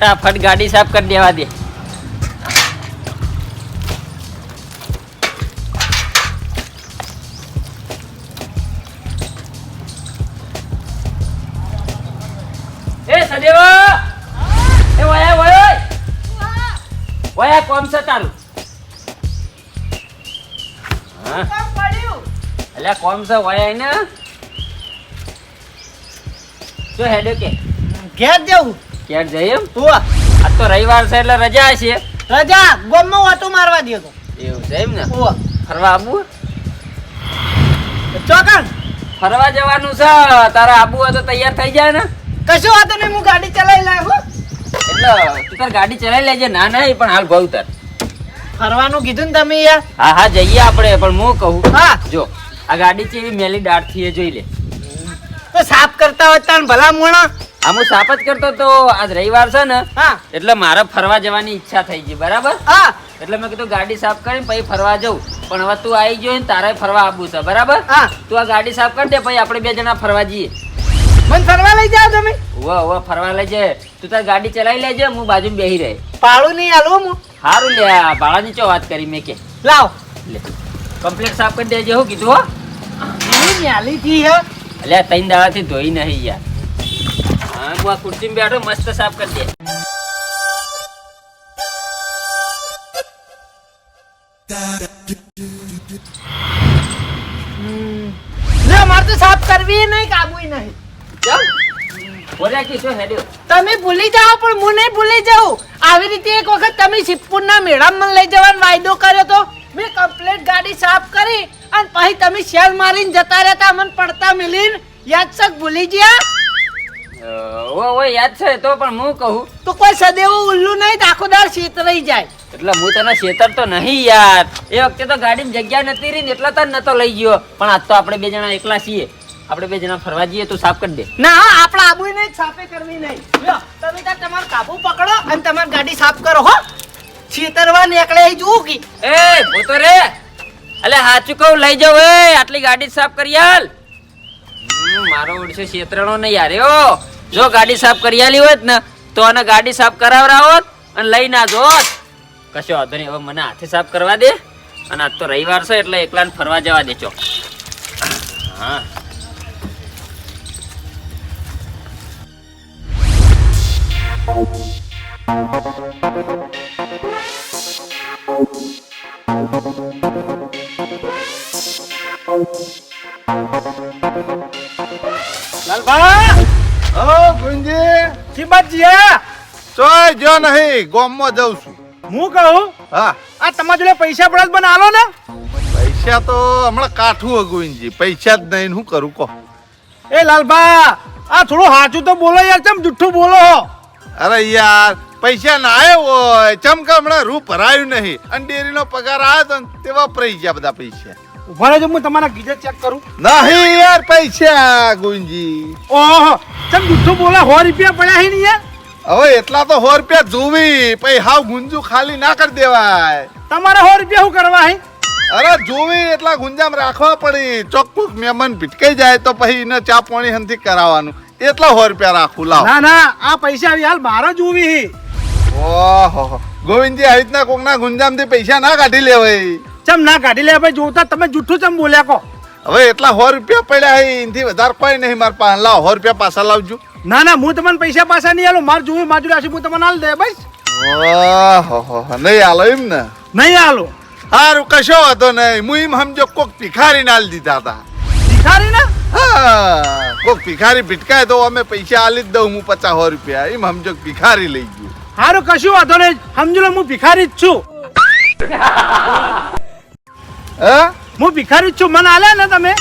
ફટાફટ ગાડી સાફ કરી દેવા દે. વયા કોમ છે તારું? એટલે કોમ છે, વયા ને શું હેડો કે? ઘેર જવું? ક્યાં જઈએ એમ? તું આજ તો રવિવાર છે એટલે રજા છે. રજા? ગોમમાં ઓટો મારવા દે તો. એવું છે એમ ને? ફરવા આબુ? ચોકન? ફરવા જવાનું છે. તારા આબુ હોય તો તૈયાર થઈ જાય ને. કશું વાતો નહીં હું ગાડી ચલાવી લાવું એટલે તું તાર ગાડી ચલાવી લેજે. ના નહીં પણ હાલ ભાવ તાર. ફરવાનું કીધું ને તમે યાર. હા હા જઈએ આપણે પણ હું કહું. હા. જો આ ગાડી ચેવી મેલી દાઢથી એ જોઈ લે. તો સાફ કરતા હોય તાન ભલા મોણા. આ હું સાફ જ કરતો તો આજ રવિવાર છે ને હા. એટલે મારે ફરવા જવાની ઈચ્છા થઈ ગઈ બરાબર? હા. એટલે મેં કીધું ગાડી સાફ કરીને પછી ફરવા જવું પણ હવે તું આવી ગયો ને તારે ફરવા આવવું છે બરાબર? હા. તું આ ગાડી સાફ કરી દે પછી આપણે બે જણા ફરવા જઈએ. મને ફરવા લઈ જાઓ તમે. વાહ વાહ ફરવા લઈ જાય તું તાર ગાડી ચલાવી લેજે હું બાજુ બેહી રહે. પાળું નહીં હાલવું હું. સારું લે ભાડાની ચો વાત કરી મેં કે. લાવ. લે કમ્પ્લીટ સાફ કરી દેજે હું કીધું હો. ન્યાલી થી હે. અલ્યા ત્રણ દાડાથી ધોઈ નહીં યાર. હા હું આ ખુરશીમાં બેઠો મસ્ત સાફ કરી દે. મારે તો સાફ કરવી નહીં કાબુય નહીં. બોલ્યા કે હેડ્યો? તમે ભૂલી જાઓ પણ હું નહીં ભૂલી જાઉં. આવી રીતે એક વખત તમે શિવપુરના મેળામાં મને લઈ જવાનો વાયદો કર્યો તો મેં કમ્પ્લીટ ગાડી સાફ કરી અને પછી તમે શેલ મારીને જતા રહેતા મને પડતા મિલીને યાદ ભૂલી ગયા? ઓ ઓ યાદ છે તો પણ હું કહું. તો કોઈ સદેવ ઉલ્લુ નહીં તો આખો દાર છેતરાઈ જાય. એટલે હું તને છેતર તો નહીં યાર. એ વખતે તો ગાડીમાં જગ્યા નથી રહી ને એટલા તને નતો લઈ ગયો. પણ આજ તો આપણે બે જણા એકલા છીએ. આપણે બે જણા ફરવા જઈએ તો સાફ કરી દે. ના આપણા આબુય નહીં સાફે કરવી નહીં. તમે તાર તમારો કાબુ પકડો અને તમારી ગાડી સાફ કરો હો. છેતરવા નીકળે જોવું કી. એ ભૂતો રે અલે હાચું કહું લઈ જાવ એ આટલી ગાડી સાફ કરી હમ, મારો ઓળશે છેતરણો નહીં યાર. ઓ જો ગાડી સાફ કરી આલી હોત ને, તો આને ગાડી સાફ કરાવરાવોત અને લઈ ના જોત. કશો વાંધો નહીં, હવે મને હાથે સાફ કરવા દે. અને આજ તો રવિવાર છે એટલે એકલાને ફરવા જવા દે ચો હા. લાલભા! ઓ ગુંજી કિંમત જીયા ચોય જો નહીં ગોમમાં જઉં છું. હું કહું? હા. આ તમારા જોડે પૈસા પડે બને આલો ને. પૈસા તો હમણાં કાઠું ગુંજી પૈસા જ નહીં હું કરું કહો. એ લાલભા આ થોડું સાચું તો બોલો યાર ચમ જુઠ્ઠું બોલો અરે યાર પૈસા ના આવ્યો હોય કે હમણાં રૂ ભરાયું નહીં. અને ડેરીનો પગાર આવ્યો તો તેવા તે વપરાઈ ગયા બધા પૈસા. ઊભા રહેજો હું તમારા ગીજર ચેક કરું. નહીં યાર પૈસા ગુંજી. ઓહો ચમ જુઠ્ઠું બોલે સો રૂપિયા પડ્યા હે ને યાર હવે એટલા તો સો રૂપિયા જોવી પછી હાવ ગુંજુ ખાલી ના કરી દેવાય. તમારે સો રૂપિયા શું કરવા હે? અરે જોવી એટલા ગુંજામ રાખવા પડી. ચોખ્ખું મહેમાન ભીટકાઈ જાય તો પછી એને ચા પાણી હંથી કરાવવાનું. એટલા સો રૂપિયા રાખું લાવ. ના ના આ પૈસા આવી હાલ મારો જોવી હે. ઓહો ગોવિંદજી આવી રીતના કોકના ગુંજામથી પૈસા ના કાઢી લેવાય. ચમ ના કાઢી લે ભાઈ જોતા તમે જુઠ્ઠું ચમ બોલ્યા કહો? હવે એટલા સો રૂપિયા પડ્યા હે એનાથી વધારે કોઈ નહીં મારા પાસે લાવ સો રૂપિયા પાછા લાવજો. ના ના હું તમને પૈસા પાછા નહીં આલું મારે જોવી માજુ રાશિ હું તમને હાલ દે બસ. ઓહો નહીં આલો એમ ને? નહીં આલો. સારું કશો વાંધો નહીં. હું એમ સમજો કોક ભિખારી નાલ દીધા હતા. ભિખારી ના હા કોક ભિખારી ભીટકાય તો અમે પૈસા આલી જ દઉં હું પચાસ સો રૂપિયા. એમ સમજો ભિખારી લઈ ગયું. સારું કશું વાંધો નહીં. સમજો હું ભિખારી જ છું. હા? હું ભિખારી છું મને આલે ને તમે.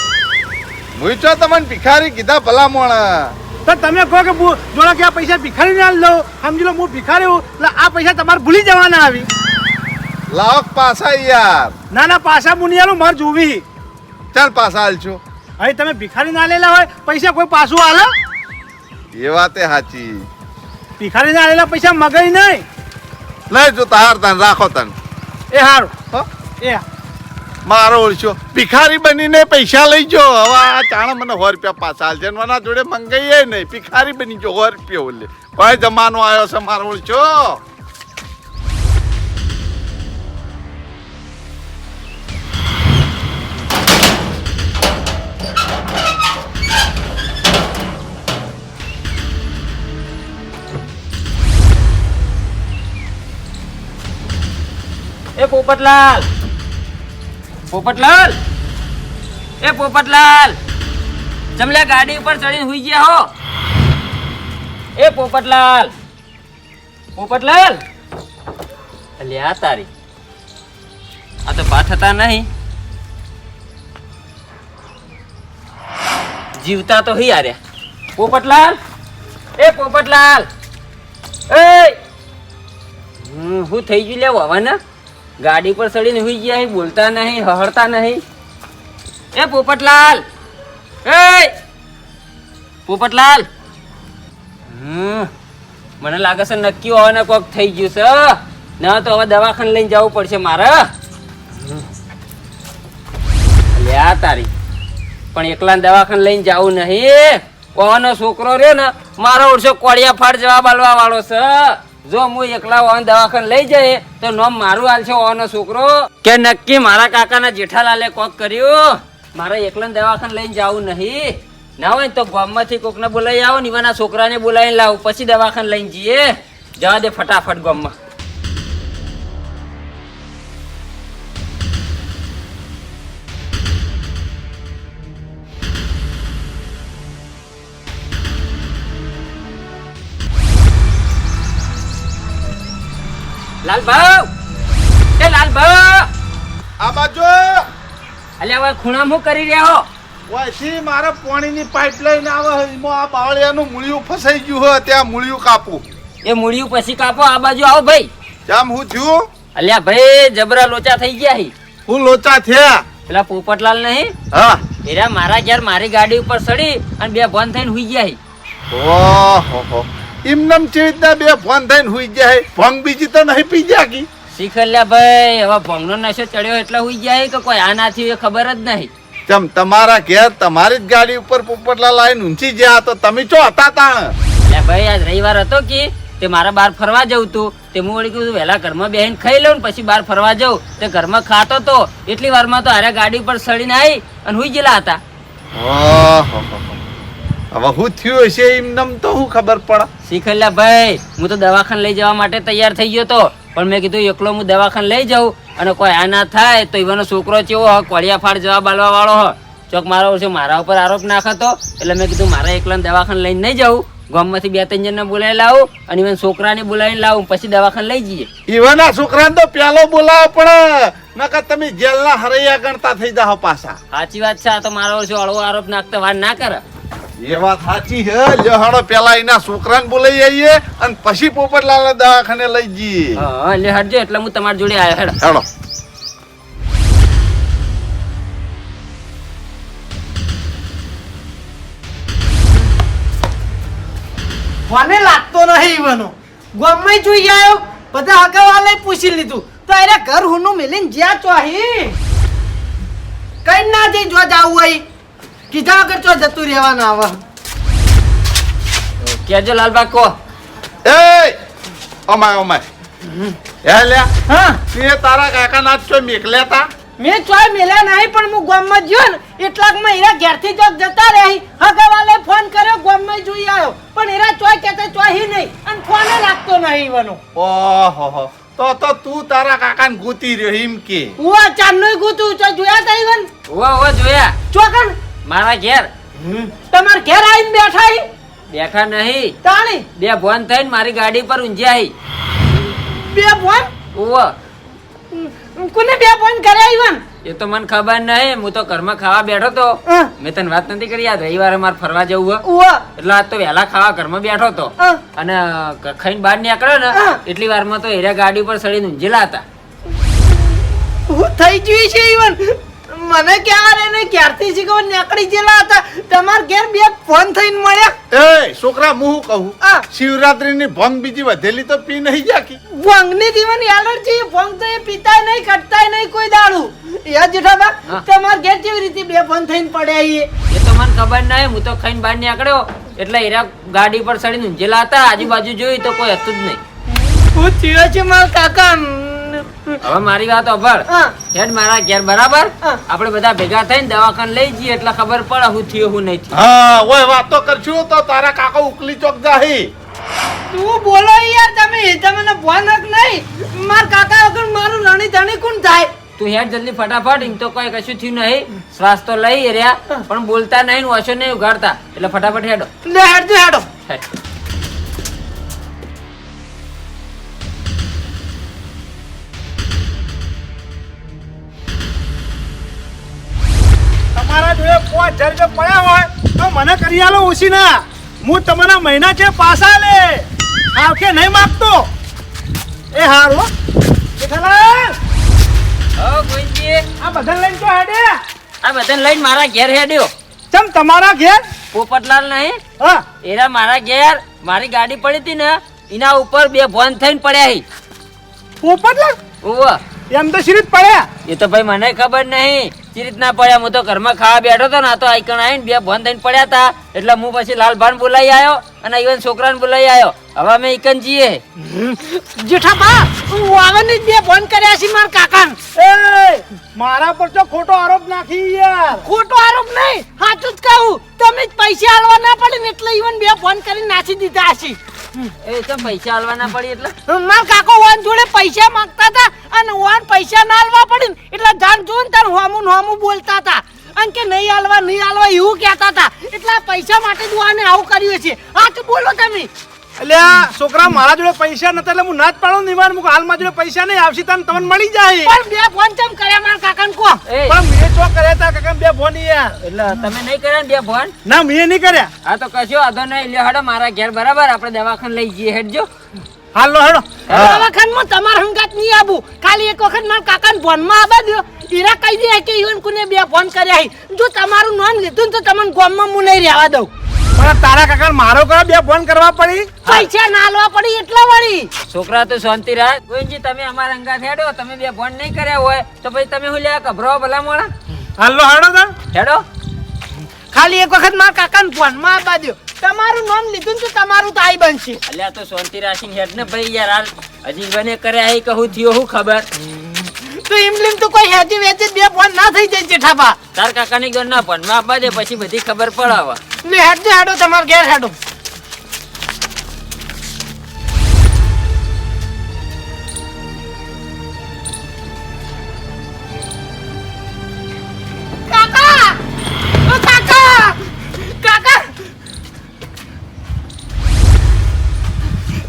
હું છો તમને ભિખારી કીધા ભલા મોણા તો તમે કહો કે જોડે કે આ પૈસા ભિખારી ને લો સમજી લો હું ભિખારી હું એટલે આ પૈસા તમારે ભૂલી જવાના આવી. લાવક પાસા યાર. ના ના પાછા મુની માર જોવી. ચાલ પાછા હાલજો અહીં તમે ભિખારી ના લેલા હોય પૈસા કોઈ પાછું આલે? એ વાતે સાચી ભિખારી ના લેલા પૈસા મગાઈ નહીં. લઈ જો તાર તન રાખો તન. એ હારું. હો? એ મારો ઓળશો. ભિખારી બનીને પૈસા લઈ જો. હવે આ ચાણા મને સો રૂપિયા પાછા હાલશે મારા જોડે મંગાઈએ નહીં. ભિખારી બની જો, સો રૂપિયા ઓલે. ભાઈ જમાનો આવ્યો છે મારો ઓળશો. એ પોપટલાલ. પોપટલાલ! એ પોપટલાલ! જમલે ગાડી ઉપર ચડીને હુઈ ગયા હો! એ પોપટલાલ! પોપટલાલ! અલ્યા તારી. આ તો ભાત હતા નહીં. જીવતા તો હી આર્યા. પોપટલાલ! એ પોપટલાલ! એ! હું થઈ ગયું લેવો હવે ને ગાડી પર ચડીને હુઈ ગયા બોલતા નહીં હહડતા નહીં. એ પોપટલાલ! એ પોપટલાલ! હમ, મને લાગે છે નક્કી ને કોક થઈ ગયું છે ના તો હવે દવાખાને લઈને જવું પડશે મારે. લ્યા તારી. પણ એકલા દવાખાને લઈને જવું નહીં. કોવાનો છોકરો રહ્યો ને મારો ઓળશો કોળિયા ફાડ જવાબ આલવા વાળો છે. જો હું એકલા ઓન દવાખાને લઈ જાય તો નોમ મારું હાલ છે ઓનો છોકરો. કે નક્કી મારા કાકાના જેઠાલાલે કોક કર્યું? મારે એકલા દવાખાને લઈને જવું નહીં. ના હોય તો ગામમાંથી કોકને બોલાવી આવો ને એવાના છોકરાને બોલાવીને લાવું. પછી દવાખાને લઈને જઈએ. જવા દે ફટાફટ ગામમાં. લાલભાઉ એ લાલભાઉ આ બાજુ. અલ્યા હવે ખૂણા શું કરી રહ્યા? હો મારા મારે પાણીની પાઇપલાઇન આવે છે. એમાં આ બાવળિયાનું મૂળિયું ફસાઈ ગયું હોય ત્યાં મૂળિયું કાપું. એ મૂળિયું પછી કાપો. આ બાજુ આવો ભાઈ. જામ હું થયું? અલ્યા ભાઈ જબરા લોચા થઈ ગયા હી. હું લોચા થયા? પેલા પોપટલાલ નહીં? હા. એરા મારા ઘેર મારી ગાડી ઉપર ચડી અને બે બંધ થઈને હુઈ ગયા હી. ઓહો એમનેમ ચેવી રીતના બે ફોન થઈને હુઈ જાય ભંગ બીજી તો નહીં પી જાગી કી? શીખલ્યા ભાઈ હવે ભંગનો નશો ચડ્યો એટલે હુઈ જાય કે કોઈ આ ના થયું એ ખબર જ નહીં. તેમ તમારા ઘેર તમારી જ ગાડી ઉપર પોપટલા લાઈન ઊંચી જ્યાં તો તમે ચો હતા તાણ એટલે ભાઈ આજ રવિવાર હતો કે તે મારે બહાર ફરવા જવું તું. તે હું વળી કીધું વહેલા ઘરમાં બેહીને ખાઈ લઉં ને પછી બહાર ફરવા જવું તે ઘરમાં ખાતો તો એટલી વારમાં તો હારે ગાડી પર સડીને આવી અને હુઈ ગયેલા હતા. ઓહો હવે હું થયું હશે એમનેમ તો હું ખબર પડે. શીખલ્યા ભાઈ હું તો દવાખાને લઈ જવા માટે તૈયાર થઈ ગયો તો. પણ મેં કીધું એકલો હું દવાખાને લઈ જાઉં અને કોઈ આ ના થાય તો એવાનો છોકરો ચેવો હ કોળિયા ફાડ જવાબ આલવા વાળો હ. ચોક મારો છે મારા ઉપર આરોપ નાખતો. એટલે મેં કીધું મારા એકલાને દવાખાને લઈને નહીં જાઉં. ગામમાંથી બે ત્રણ જણને બોલાવી લાવું અને ઈવન છોકરાને બોલાવીને લાવું. પછી દવાખાને લઈ જઈએ. ઈવાના છોકરાને તો પેલો બોલાવો પડે નકર તમે જેલના હરૈયા ગણતા થઈ જાઓ પાછા. સાચી વાત છે આ તો મારો છે અળવો આરોપ નાખતો વાર ના કરે. એ વાત સાચી છે. લહાડો પેલા એના છોકરાને બોલાઈ આવીએ અને પછી પોપટલાલ દવાખાને લઈ જઈએ. હા એટલે એટલે હું તમારી જોડે આવ્યો હેડો. હેડો. મને લાગતો નહીં ઈવનો. ગમે જોઈ આવ્યો બધા હગાવાલે પૂછી લીધું. તો અરે ઘર હુનું મિલીને જ્યાં ચોહી. કઈ ના જઈ જો જાવું હોય. કીધા વગર તો જતું રહેવાનું આવા? કેજો લાલબા કો? એ અમાય અમાય હે લે હા. તે તારા કાકા ના છો મેકલ્યા તા? મેં ચોય મેલ્યા નહીં પણ હું ગામમાં ગયો ને એટલાકમાં હીરા ઘેરથી ચોક જતા રહી. હગવાલે ફોન કર્યો ગામમાં જોઈ આવ્યો. પણ હીરા ચોય કહેતા ચોહી નહીં અને ફોને લાગતો નહીં ઈવાનો ઓહો તો તો તું તારા કાકાને ગૂતી રહ્યો એમ કે. ઓ ચાંદનો ગોતું ચો જોયા તા ઈવન? ઓ ઓ જોયા. ચોકન? મારા ઘેર? તમાર ઘેર આવીને બેઠા બેઠા નહીં. તાણી. બે ભોન થઈને મારી ગાડી પર ઊંઝ્યા બે ભોન ઓવા કોને બે ભોન કરે આવ્યા એ તો મને ખબર નહીં. હું તો ઘરમાં ખાવા બેઠો તો. મેં તને વાત નથી કરી. યાદ રવિવારે મારે ફરવા જવું હોય એટલે આજ તો વહેલા ખાવા ઘરમાં બેઠો તો. અને ખાઈને બહાર નીકળ્યો ને. એટલી વારમાં તો એરિયા ગાડી પર સડીને ઊંઝેલા હતા. હું થઈ ગયું છે ઈવન. મને ક્યારે ને ક્યારથી શીખવા? નીકળી ગયેલા હતા. તમાર ઘેર બે ફોન થઈને મળ્યા. એ છોકરા હું કહું? આ શિવરાત્રી ની ભંગ બીજી વધેલી તો પી નહીં જાકી ભંગની જીવન એલર્જી ભંગ તો એ પીતાય નહીં કટતાય નહીં કોઈ દાડું. એ જેઠાબા તમાર ઘેર કેવી રીતે બે ફોન થઈને પડ્યા એ? તો મને ખબર નહીં. હું તો ખાઈને બહાર નીકળ્યો. એટલે એરા ગાડી પર ચડીને ઊંઝેલા હતા. આજુબાજુ જોયું તો કોઈ હતું જ નહીં. હું થયો છે મારા કાકા હવે મારી વાત સાંભળ હેડ મારા ઘેર બરાબર? આપણે બધા ભેગા થઈને દવાખાને લઈ જઈએ એટલે ખબર પડે હું થયો હું નહીં થયો. હા ઓય વાતો કરશું તો તારા કાકા ઉકલી ચોક જાહી. તું બોલો યાર તમે તમને ફોન નહીં. માર કાકા વગર મારું રણી ધણી કોણ થાય તું હેડ જલ્દી ફટાફટ એમ તો કોઈ કશું થયું નહીં. શ્વાસ તો લઈ રહ્યા પણ બોલતા નહીં ઓછો નહીં ઉગાડતા એટલે ફટાફટ હેડો. લે હેડજો હેડો. હેડ. રૂપિયા પડ્યા હોય તો મને કરી આલો ઓછી ના હું તમારા મહિના છે પાસા લે હા કે નહીં માગતો? એ હારું હો. જેઠાલાલ, ગોવિંદજી, આ બધાને લઈને તો હેડે? આ બધાને લઈને મારા ઘેર હેડ્યો. ચમ તમારા ઘેર? પોપટલાલ નહીં. હા. એરા મારા ઘેર મારી ગાડી પડી હતી ને એના ઉપર બે ભોન થઈને પડ્યા હી. પોપટલાલ? ઓવ એમ તો સિરીજ પડ્યા. એ તો ભાઈ મને ખબર નહીં. ચી રીતના પડ્યા. હું તો ઘરમાં ખાવા બેઠો હતો ને તો આઈકણ આવીને બે બંધ થઈને પડ્યા હતા. એટલે હું પછી લાલભાન બોલાવી આવ્યો અને ઇવન છોકરાને બોલાવી આવ્યો. હવે અમે ઈકન જઈએ. જેઠાબા હું વાવન જ બે ફોન કર્યા છે મારા કાકા એ મારા પર તો ખોટો આરોપ નાખી યાર. ખોટો આરોપ નહીં સાચું જ કહું. તમે જ પૈસા આલવા ના પડે ને એટલે ઈવન બે ફોન કરીને નાખી દીધા છે. એ તો પૈસા આલવાના પડી એટલે. માર કાકો વાન જોડે પૈસા માંગતા હતા અને વાન પૈસા ના આલવા પડે ને એટલે જોન ને તાર હોમું હોમું બોલતા હતા. અને કે નહીં આલવા નહીં આલવા એવું કહેતા હતા. એટલા પૈસા માટે જ વાને આવું કર્યું છે. સાચું બોલો તમે. એટલે આ છોકરા મારા જોડે પૈસા નતા એટલે હું ના જ પાડું નિવાર મુક હાલ મારા જોડે પૈસા નહીં આવશે તને તમને મળી જાય. પણ બે ફોન ચમ કર્યા મારા કાકાને કો પણ મેં ચો કર્યા તા કાકા બે ફોન યાર એટલે તમે નહીં કર્યા બે ફોન? ના મેં નહીં કર્યા. આ તો કશો આધો નહીં. લ્યો હડો મારા ઘેર બરાબર આપણે દવાખાને લઈ જઈએ હેડજો. હાલ લો હેડો. દવાખાનામાં તમાર હંગાત નહીં આવું. ખાલી એક વખત મારા કાકાને ફોનમાં આવા દો. ઈરા કહી દે કે ઈવન કુને બે ફોન કર્યા. જો તમારું નામ લીધું ને તો તમને ગામમાં હું નહીં રહેવા દઉં. પણ તારા કાકા મારો કરો બે ફોન કરવા પડી? પૈસા ના લેવા પડી એટલા વળી. છોકરા તો શાંતિ રાખ. ગોવિંદજી તમે અમારા અંગા હેડો તમે બે ફોન નહીં કર્યા હોય તો પછી તમે હું લ્યા ગભરાવો ભલા મોણા હાલો હાડો હેડો તા. હેડો. ખાલી એક વખત મારા કાકાને ફોનમાં આપવા દો તમારું નામ લીધું તો તમારું તાઈ બનશે. અલ્યા તો શાંતિ રાખીને હેડ ને ભાઈ યાર. હાલ હજી બને કર્યા હે કહું થયો હું ખબર? તો ઇમલીમ તો કોઈ હેજી વેચી બે ફોન ના થઈ જાય જેઠાબા તાર કાકાની ઘર ના માં આપવા દે પછી બધી ખબર પડે લે હેડજો હેડો તમારે ઘેર હેડો. કાકા! ઓ કાકા! કાકા!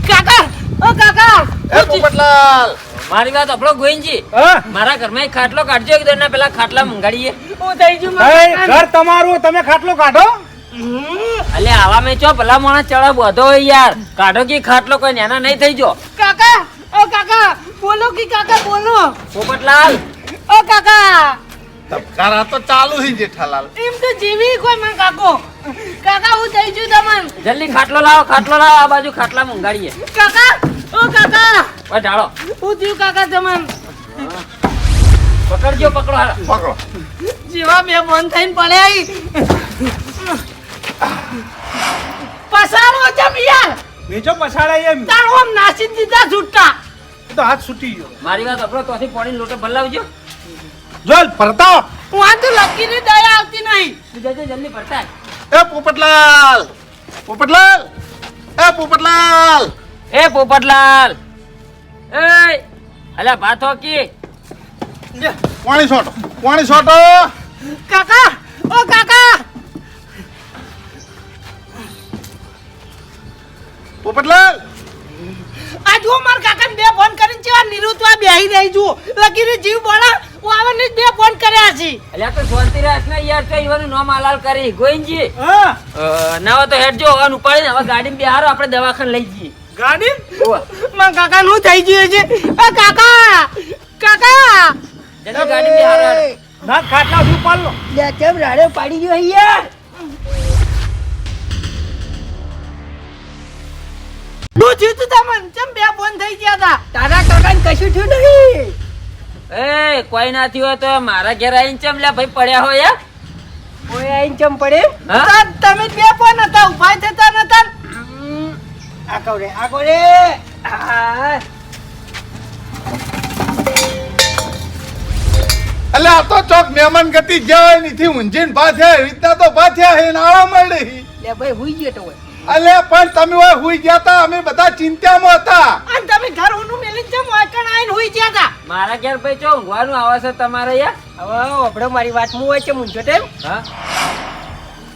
કાકા! ઓ કાકા! એ પોપટલાલ! મારી વાત આપણો ગોવિંદજી. હા? મારા ઘરમાં એક ખાટલો કાઢજો એક દરના પેલા ખાટલા મંગાડીએ. હું થઈ જુ ઘર તમારું તમે ખાટલો કાઢો? અલે આવા મેં ચો ભલા માણસ ચડા બધો યાર. કાઢો કે ખાટલો કોઈ નેના નહીં થઈ જો કાકા ઓ કાકા બોલો કે કાકા બોલો. પોપટલાલ. ઓ કાકા. ધબકારા તો ચાલુ છે જેઠાલાલ એમ તો જીવી કોઈ મન કાકો. કાકા હું થઈ જુ તમન જલ્દી ખાટલો લાવો ખાટલો લાવો આ બાજુ ખાટલા મંગાડીએ. કાકા ઓ કાકા. ઓ ઢાળો. હું થયું કાકા તમન પકડજો પકડો પકડો. જીવા બે બંધ થઈને પડ્યા ઈ. પસારો જમ યાર મેજો પસાડા એમ. તારો આમ નાસી દીધા છૂટા તો હાથ છૂટી ગયો. મારી વાત આપણો તોથી પાણી લોટો ભલાવજો. જોલ ફરતા. હું આ તો લકીને દયા આવતી નહીં. તું જજે જલ્દી ભરતા એ પોપટલાલ. પોપટલાલ. એ પોપટલાલ. એ પોપટલાલ. એ અલ્યા ભાથો કી? પાણી છોટો પાણી છોટો. કાકા ઓ કાકા. પોપટલાલ. આ જુઓ મારા કાકાને બે ફોન કરીને જેવા નિરુતવા બેહી રહી જુઓ લગીરે જીવ બોલા હું આવવાની બે ફોન કર્યા છે. અલ્યા તો શાંતિ રાખ ને યાર તો ઈવાનું નામ આલાલ કરી. ગોઈનજી હા. ના તો હેડ જો હવાન ઉપાડીને હવે ગાડીમાં બેહારો આપણે દવાખાને લઈ જઈએ. ગાડી? માં મારા કાકા નું થઈ ગયું છે. એ કાકા! કાકા! જલ્દી ગાડી બેહારો. ના ખાટલા સુધી લો. લે કેમ રાડે પાડી ગયો યાર શું થયું તું તમને ચમ બે ફોન થઈ ગયા હતા તારા કાકાને કશું થયું નહીં. એ કોઈ ના થયું હોય તો મારા ઘેર આવીને ચમ લે ભાઈ પડ્યા હોય યાર કોઈ આઈને ચમ પડે? તમે બે પણ હતા ઊભા થતા નતા. હમ, આ કવરે આ અલ્યા આ તો ચોક મહેમાન ગતિ જ્યાં હોય નીથી પાછા ભાથ્યા રીતના તો પાછા હે નાળા મળી લે ભાઈ હુઈ ગયો તો હોય. અલે પણ તમે ઓય હુઈ ગયા તા અમે બધા ચિંતામાં હતા. અને તમે ઘર ઉનું મેલી ચમ વાકણ આઈને હુઈ ગયા તા? મારા ઘેર ભાઈ ચો ઊંઘવાનું આવે છે તમારે યાર? હવે ઓબડો મારી વાત મુ હોય છે મૂંઝો ટેમ હા?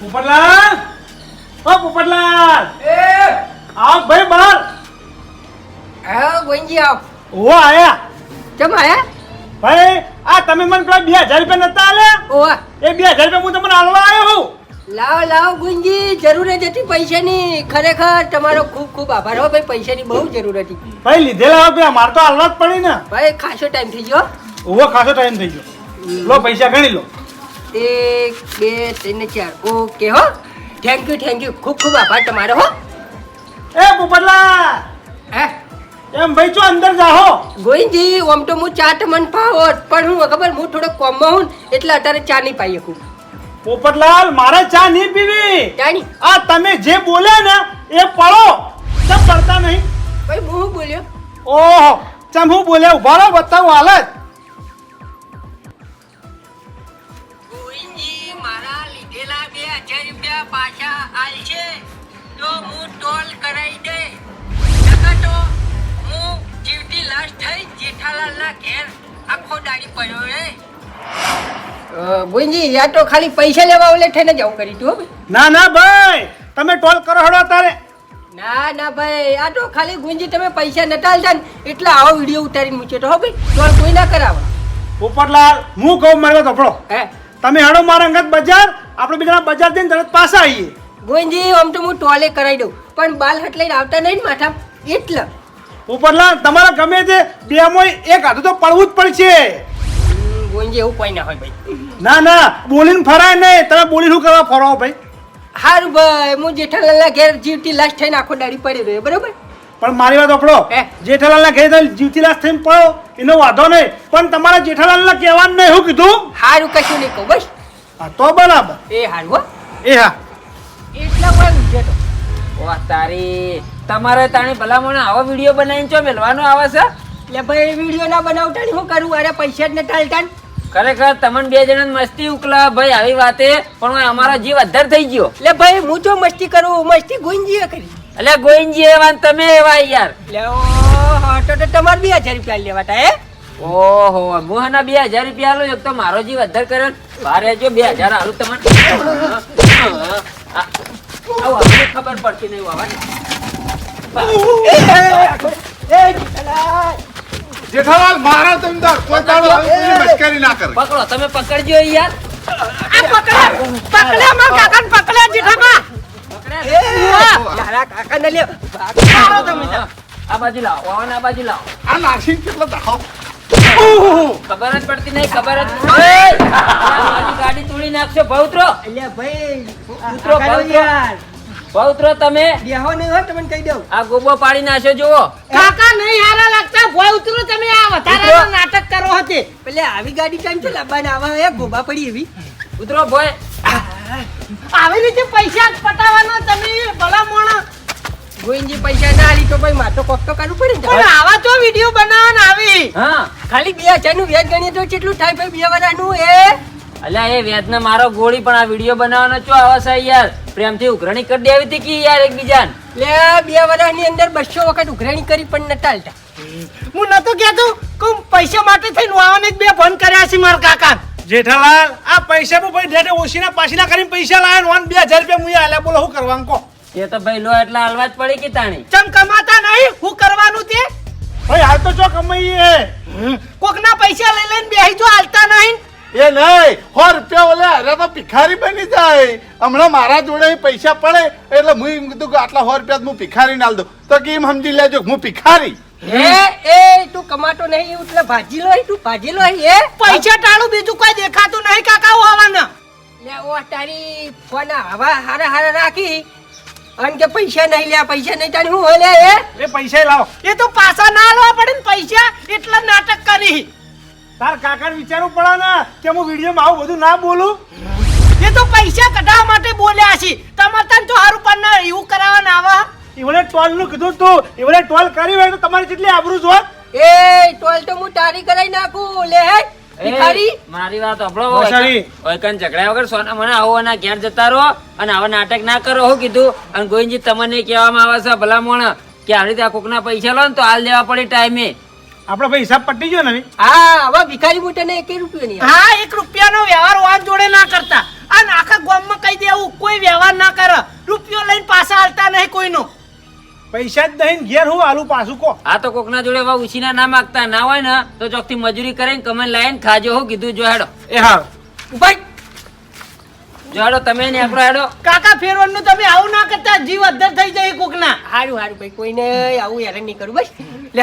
પોપટલાલ! ઓ પોપટલાલ! એ! આવ ભાઈ બહાર. હા ગોંજી આવ. ઓ આયા. કેમ આયા? ભાઈ આ તમે મને પેલા બે હજાર રૂપિયા નતા આલે ઓ એ બે હજાર રૂપિયા હું તમને આલવા આવ્યો હું લાવ લાવ ગુંજી જરૂર જ હતી પૈસાની. ખરેખર તમારો ખૂબ ખૂબ આભાર. હો ભાઈ પૈસાની બહુ જરૂર હતી. ભાઈ લીધેલા ભાઈ મારે તો આલવા જ પડી ને. ભાઈ ખાસો ટાઈમ થઈ ગયો. ઓવો ખાસો ટાઈમ થઈ ગયો. લો પૈસા ગણી લો. એક બે ત્રણ ચાર. ઓકે હો. થેન્ક યુ થેન્ક યુ ખૂબ ખૂબ આભાર તમારો હો. એ પોપટલા હે? એમ ભાઈ છો અંદર જાહો? ગોવિંદજી ઓમ તો હું ચા મન પાવો પણ હું ખબર? હું થોડો કોમમાં હું એટલે અત્યારે ચા નહીં પાઈ શકું. પોપટલાલ મારે ચા નહીં પીવી. આ તમે જે બોલે ને એ પડો ચમ પડતા નહીં? ભાઈ હું બોલ્યો. ઓહો ચમ હું બોલ્યા? ઊભા રહો બતાવું હાલત. ગોવિંદજી મારા લીધેલા બે હજાર રૂપિયા પાછા આલશે તો હું ટોલ કરાઈ દે. તો હું જીવતી લાશ થઈ જેઠાલાલના ઘેર આખો દાડી પડ્યો રે. ગોવિંદજી યા તો ખાલી પૈસા લેવા ઓલે થઈને જ કરી તું ના ના ભાઈ. તમે ટોલ કરો હડો તારે ના ના ભાઈ. આ તો ખાલી ગુંજી તમે પૈસા નતા આલતા ને એટલે આવો વીડિયો ઉતારીને મૂકે તો હો ભાઈ. ટોલ કોઈ ના કરાવે. પોપટલાલ હું કહું મારો ધોપડો હે? તમે હડો મારા અંગત બજાર આપણે બીજા બજાર જઈને તરત પાછા આવીએ. ગોવિંદજી આમ તો હું ટોલે કરાવી દઉં. પણ બાલ હટ લઈને આવતા નહીં ને માથા. એટલે. પોપટલાલ તમારે ગમે તે બેમાં એક હાથું તો પડવું જ પડશે. ગુંજી ગોવિંદજી એવું કોઈ ના હોય ભાઈ. ના ના બોલીને ફરાય નહીં. તમે બોલી શું કરવા ફરાવો ભાઈ? હારું ભાઈ હું જેઠાલાલના ઘેર જીવતી લાશ થઈને આખો દાડી પડી રહ્યો બરોબર? પણ મારી વાત ઓપડો જેઠાલાલના ઘરે જીવતી લાશ થઈને પડો એનો વાંધો નહીં. પણ તમારા જેઠાલાલના કહેવાનું નહીં શું કીધું? હારું કશું નહીં કહું બસ. હા તો બરાબર. એ હારું હો. એ હા. એટલા પણ જેઠો. વાહ તારી. તમારે તાણી ભલામણ આવો વીડિયો બનાવીને ચો મેલવાનો આવે છે? એટલે ભાઈ વીડિયો ના બનાવતા શું કરું? અરે પૈસા જ ને ટાલતા ને. ખરેખર તમને બે જણા મસ્તી ઉકલા ભાઈ આવી વાતે પણ અમારો જીવ અધર થઈ ગયો એટલે ભાઈ હું જો મસ્તી કરું મસ્તી ગોઈંજીએ કરી એટલે ગોઈંજી એવા તમે એવા યાર એટલે તો તો તમારે બે હજાર રૂપિયા લેવાતા હે ઓહો મોહના બે હજાર રૂપિયા આલો એક તો મારો જીવ અધર કર્યો. બારે જો બે હજાર આલું તમને ખબર પડતી નહીં આવા જેઠાલાલ મારા તમે તો કોઈ દાડો આવી મશ્કરી ના કરે. પકડો તમે પકડજો યાર. આ પકડ્યા પકડ્યા મારા કાકાને પકડ્યા જેઠાબા પકડ્યા? તારા કાકાને લે પકડો તમે. આ બાજુ લાવો આવો ને આ બાજુ લાવો. આ નાખી કેટલો દાખો ખબર જ પડતી નહીં ખબર જ મારી ગાડી તોડી નાખશો ભૌત્રો. અલ્યા ભાઈ ઉતરો, કાકાનો ઉતરો. તમે? બેહો નહીં હોય તમને કહી દઉં. આ ગોબો પાડી નાખ્યો જુઓ. કાકા નહીં હારા લાગતા. ભોય ઉતરો તમે આ વધારે નાટક કરો હતી. પેલે આવી ગાડી ટાઈમ છે? લાબાને આવા એ ગોબા પડી એવી. ઉતરો ભોય. આવી રીતે પૈસા પટાવવાનો તમે ભલા મોણા. ગોવિંદજી પૈસા ના આલી તો ભાઈ માથો કોક તો કરવું પડે પણ આવા તો વીડિયો બનાવવાના આવી. હા. ખાલી બે હજારનું વ્યાજ ગણીએ તો કેટલું થાય? ભાઈ બે વર્ષનું એ અલ્યા એ વેદને મારો ગોળી પણ આ વીડિયો બનાવવાનો ચો આવા છે યાર? પ્રેમથી ઉઘરણી કરી દેવી હતી કે યાર એકબીજાને? લે બે વર્ષની અંદર બસો વખત ઉઘરાણી કરી પણ નતા હાલતા હું નતો કહેતો કે પૈસા માટે થઈને વાવાને જ બે ફોન કર્યા છે મારા કાકા જેઠાલાલ આ પૈસા પણ ભાઈ ડેટે ઓછીના પાછીના કરીને પૈસા લાવ્યા વાન બે હજાર રૂપિયા મુએ આલ્યા. બોલો શું કરવાનું કહો? એ તો ભાઈ લો એટલે હાલવા જ પડી કે તાણી. ચમ કમાતા નહીં? હું કરવાનું તે? ભાઈ હાલ તો ચો કમાઈએ. કોકના પૈસા લઈ લઈને બેહી જો હાલતા નહીં. એ નહીં સો રૂપિયા ઓલે અરે તો ભિખારી બની જાય. હમણાં મારા જોડે પૈસા પડે એટલે હું એમ કીધું કે આટલા સો રૂપિયા હું ભિખારી ના દઉં. તો કે એમ સમજી લેજો હું ભિખારી. હે એ તું કમાતો નહીં એટલે ભાજી લો તું ભાજી લો એ પૈસા ટાળું બીજું કોઈ દેખાતું નહીં કાકા આવવાના. લે ઓ તારી ફોન હવા હારા હારા રાખી. અને કે પૈસા નહીં લે પૈસા નહીં તારી હું હોય લે એ એ પૈસા લાવો. એ તો પાછા ના આલવા પડે ને પૈસા. એટલા નાટક કરી. તાર કાકાને વિચારવું પડે ને કે હું વિડીયોમાં આવું બધું ના બોલું? એ તો પૈસા કઢાવવા માટે બોલ્યા છે. તમારે તને તો હારું પણ ના એવું કરાવવા આવા? એવડે ટોલનું કીધું તું. એવડે ટોલ કરી હોય તો તમારી જેટલી આબરૂ જો એ ટોલ તો હું તારી કરાઈ નાખું. લે હે મારી વાત સાંભળો. વસાવી. ઓયકન ઝઘડા વગર સોના મને આવો અને ઘેર જતા રહો અને આવા નાટક ના કરો હું કીધું. અને ગોવિંદજી તમને કહેવામાં આવે છે ભલામણ કે આવી રીતે આ કોકના પૈસા લો ને તો હાલ દેવા પડે ટાઈમે. આપણો ભાઈ હિસાબ પટી ગયો ને હવે? હા હવે ભિખારી બુટે ને એક રૂપિયો નહીં હા એક રૂપિયાનો વ્યવહાર વાન જોડે ના કરતા. અને આખા ગામમાં કહી દેવું કોઈ વ્યવહાર ના કરે. રૂપિયો લઈને પાછા હાલતા નહીં કોઈનો. પૈસા જ દઈને ઘેર હું આલુ પાછું કો આ તો કોકના જોડે એવા ઉછીના ના માગતા. ના હોય ને તો ચોકથી મજૂરી કરીને કમાઈને લાઈને ખાજો હું કીધું જો હેડો. એ હા. ભાઈ જોડો તમે ને આપણો હેડો. કાકા ફેરવાનું તમે આવું ના કરતા. જીવ અધર થઈ જાય કોકના. હારું હારું ભાઈ કોઈને આવું હેરાન નહીં કરું. બસ લે